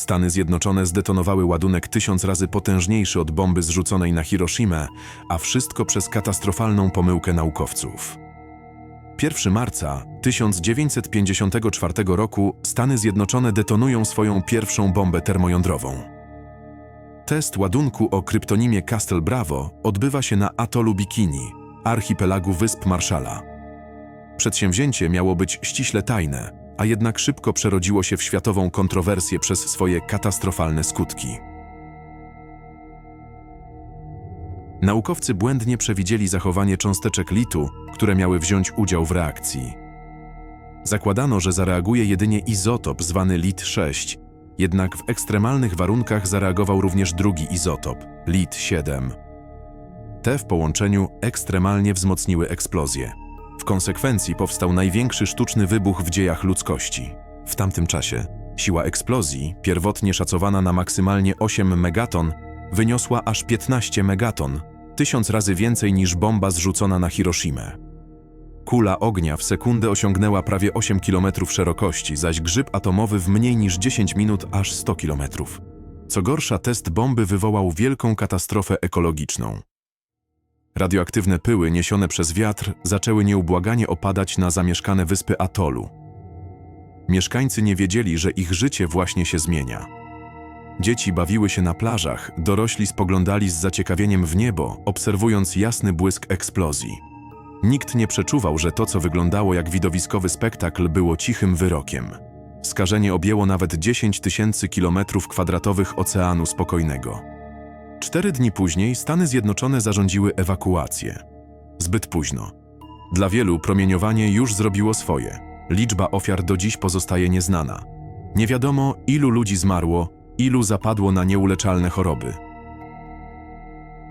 Stany Zjednoczone zdetonowały ładunek tysiąc razy potężniejszy od bomby zrzuconej na Hiroshimę, a wszystko przez katastrofalną pomyłkę naukowców. 1 marca 1954 roku Stany Zjednoczone detonują swoją pierwszą bombę termojądrową. Test ładunku o kryptonimie Castle Bravo odbywa się na atolu Bikini, archipelagu Wysp Marszala. Przedsięwzięcie miało być ściśle tajne, a jednak szybko przerodziło się w światową kontrowersję przez swoje katastrofalne skutki. Naukowcy błędnie przewidzieli zachowanie cząsteczek litu, które miały wziąć udział w reakcji. Zakładano, że zareaguje jedynie izotop zwany lit-6, jednak w ekstremalnych warunkach zareagował również drugi izotop, lit-7. Te w połączeniu ekstremalnie wzmocniły eksplozję. Konsekwencji powstał największy sztuczny wybuch w dziejach ludzkości. W tamtym czasie siła eksplozji, pierwotnie szacowana na maksymalnie 8 megaton, wyniosła aż 15 megaton, tysiąc razy więcej niż bomba zrzucona na Hiroshimę. Kula ognia w sekundę osiągnęła prawie 8 km szerokości, zaś grzyb atomowy w mniej niż 10 minut aż 100 km. Co gorsza, test bomby wywołał wielką katastrofę ekologiczną. Radioaktywne pyły niesione przez wiatr zaczęły nieubłaganie opadać na zamieszkane wyspy atolu. Mieszkańcy nie wiedzieli, że ich życie właśnie się zmienia. Dzieci bawiły się na plażach, dorośli spoglądali z zaciekawieniem w niebo, obserwując jasny błysk eksplozji. Nikt nie przeczuwał, że to, co wyglądało jak widowiskowy spektakl, było cichym wyrokiem. Skażenie objęło nawet 10 tysięcy kilometrów kwadratowych oceanu spokojnego. Cztery dni później Stany Zjednoczone zarządziły ewakuację. Zbyt późno. Dla wielu promieniowanie już zrobiło swoje. Liczba ofiar do dziś pozostaje nieznana. Nie wiadomo, ilu ludzi zmarło, ilu zapadło na nieuleczalne choroby.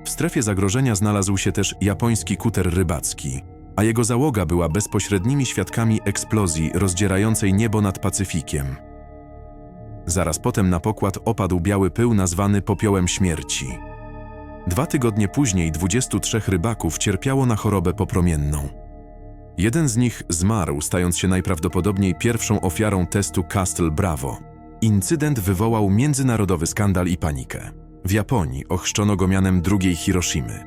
W strefie zagrożenia znalazł się też japoński kuter rybacki, a jego załoga była bezpośrednimi świadkami eksplozji rozdzierającej niebo nad Pacyfikiem. Zaraz potem na pokład opadł biały pył nazwany popiołem śmierci. Dwa tygodnie później 23 rybaków cierpiało na chorobę popromienną. Jeden z nich zmarł, stając się najprawdopodobniej pierwszą ofiarą testu Castle Bravo. Incydent wywołał międzynarodowy skandal i panikę. W Japonii ochrzczono go mianem drugiej Hiroshimy.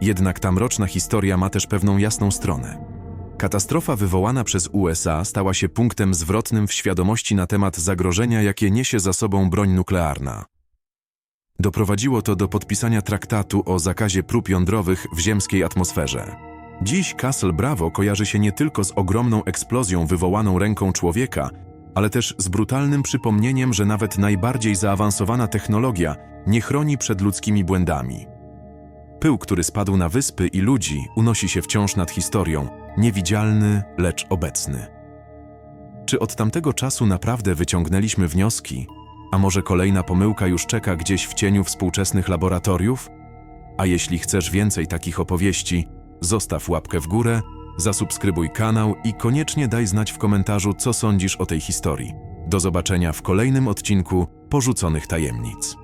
Jednak ta mroczna historia ma też pewną jasną stronę. Katastrofa wywołana przez USA stała się punktem zwrotnym w świadomości na temat zagrożenia, jakie niesie za sobą broń nuklearna. Doprowadziło to do podpisania traktatu o zakazie prób jądrowych w ziemskiej atmosferze. Dziś Castle Bravo kojarzy się nie tylko z ogromną eksplozją wywołaną ręką człowieka, ale też z brutalnym przypomnieniem, że nawet najbardziej zaawansowana technologia nie chroni przed ludzkimi błędami. Pył, który spadł na wyspy i ludzi, unosi się wciąż nad historią, niewidzialny, lecz obecny. Czy od tamtego czasu naprawdę wyciągnęliśmy wnioski, a może kolejna pomyłka już czeka gdzieś w cieniu współczesnych laboratoriów? A jeśli chcesz więcej takich opowieści, zostaw łapkę w górę, zasubskrybuj kanał i koniecznie daj znać w komentarzu, co sądzisz o tej historii. Do zobaczenia w kolejnym odcinku Porzuconych Tajemnic.